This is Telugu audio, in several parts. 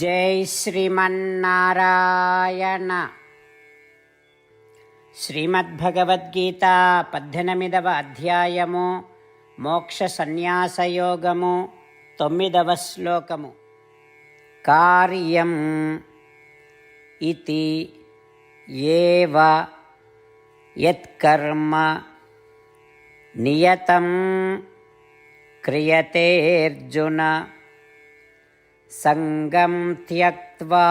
జై శ్రీమన్నారాయణ. శ్రీమద్భగవద్గీత పద్దెనిమిదవ అధ్యాయము మోక్ష సన్యాసయోగము తొమ్మిదవ శ్లోకము. కార్యం ఇది ఏవ యత్కర్మ నియతం క్రియతేర్జున సంగం త్యక్వా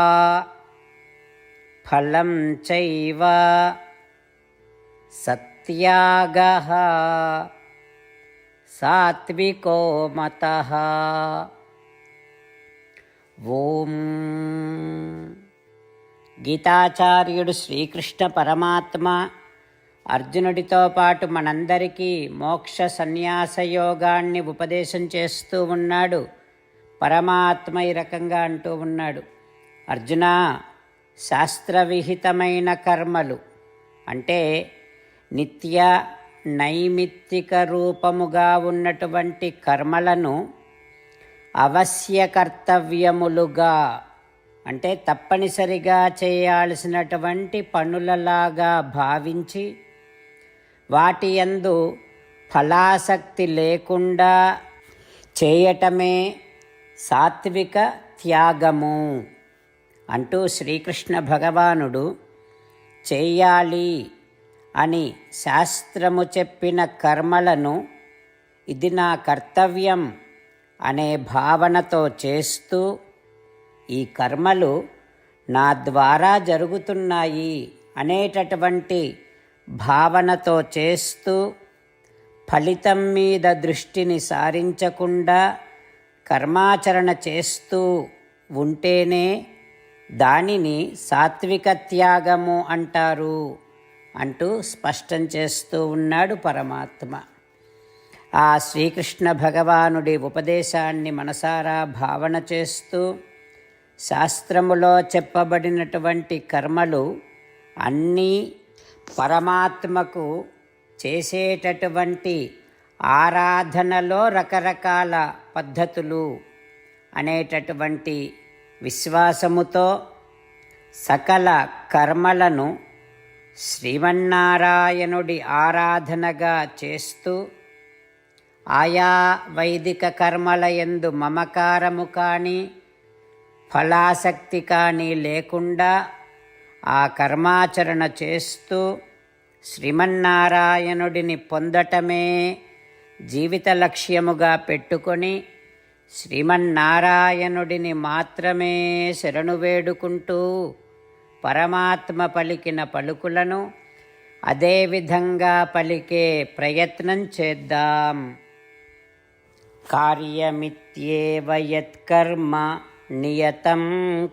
ఫలం చైవ సత్యాగ సాత్వికో మత ఓం. గీతాచార్యుడు శ్రీకృష్ణ పరమాత్మ అర్జునుడితో పాటు మనందరికీ మోక్ష సన్యాస యోగాన్ని ఉపదేశం చేస్తూ ఉన్నాడు. పరమాత్మ ఈ రకంగా అంటూ ఉన్నాడు. అర్జున శాస్త్రవిహితమైన కర్మలు అంటే నిత్య నైమిత్తిక రూపముగా ఉన్నటువంటి కర్మలను అవశ్య కర్తవ్యములుగా అంటే తప్పనిసరిగా చేయాల్సినటువంటి పనులలాగా భావించి వాటి యందు ఫలాసక్తి లేకుండా చేయటమే సాత్విక త్యాగము అంటూ శ్రీకృష్ణ భగవానుడు చేయాలి అని శాస్త్రము చెప్పిన కర్మలను ఇది నా కర్తవ్యం అనే భావనతో చేస్తూ ఈ కర్మలు నా ద్వారా జరుగుతున్నాయి అనేటటువంటి భావనతో చేస్తూ ఫలితం మీద దృష్టిని సారించకుండా కర్మాచరణ చేస్తూ ఉంటేనే దానిని సాత్విక త్యాగము అంటారు అంటూ స్పష్టం చేస్తూ ఉన్నాడు పరమాత్మ. ఆ శ్రీకృష్ణ భగవానుడి ఉపదేశాన్ని మనసారా భావన చేస్తూ శాస్త్రములో చెప్పబడినటువంటి కర్మలు అన్నీ పరమాత్మకు చేసేటటువంటి ఆరాధనలో రకరకాల పద్ధతులు అనేటటువంటి విశ్వాసముతో సకల కర్మలను శ్రీమన్నారాయణుడి ఆరాధనగా చేస్తూ ఆయా వైదిక కర్మల ఎందు మమకారము కానీ ఫలాసక్తి కానీ లేకుండా ఆ కర్మాచరణ చేస్తూ శ్రీమన్నారాయణుడిని పొందటమే జీవిత లక్ష్యముగా పెట్టుకొని శ్రీమన్నారాయణుడిని మాత్రమే శరణు వేడుకుంటూ పరమాత్మ పలికిన పలుకులను అదేవిధంగా పలికే ప్రయత్నం చేద్దాం. కార్యమిత్యేవ యత్కర్మ నియతం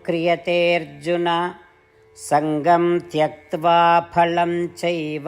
క్రియతేర్జున సంగం త్యక్వా ఫలం చైవ.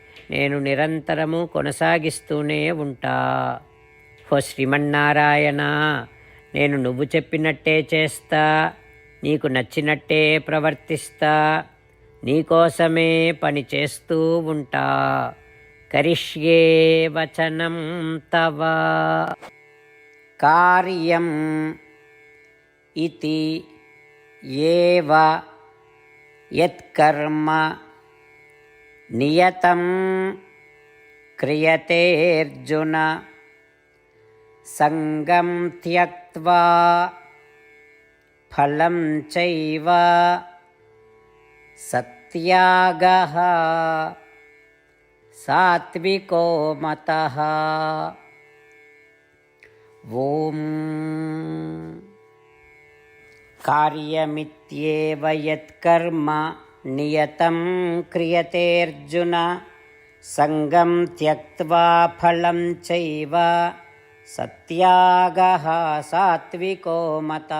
నేను నిరంతరము కొనసాగిస్తూనే ఉంటా. హో శ్రీమన్నారాయణ నేను నువ్వు చెప్పినట్టే చేస్తా నీకు నచ్చినట్టే ప్రవర్తిస్తా నీకోసమే పని చేస్తూ ఉంటా. కరిష్యే వచనం తవ. కార్యం ఇది ఏవ యత్కర్మ नियतं क्रियतेऽर्जुन। सङ्गं त्यक्त्वा फलं चैव सत्यागः। सात्विको मतः। ॐ। कार्यमित्येव यत्कर्म। నియతం క్రియతేర్జున సంగం త్యక్వా ఫలం చైవ సత్యాగ సాత్వికో మత.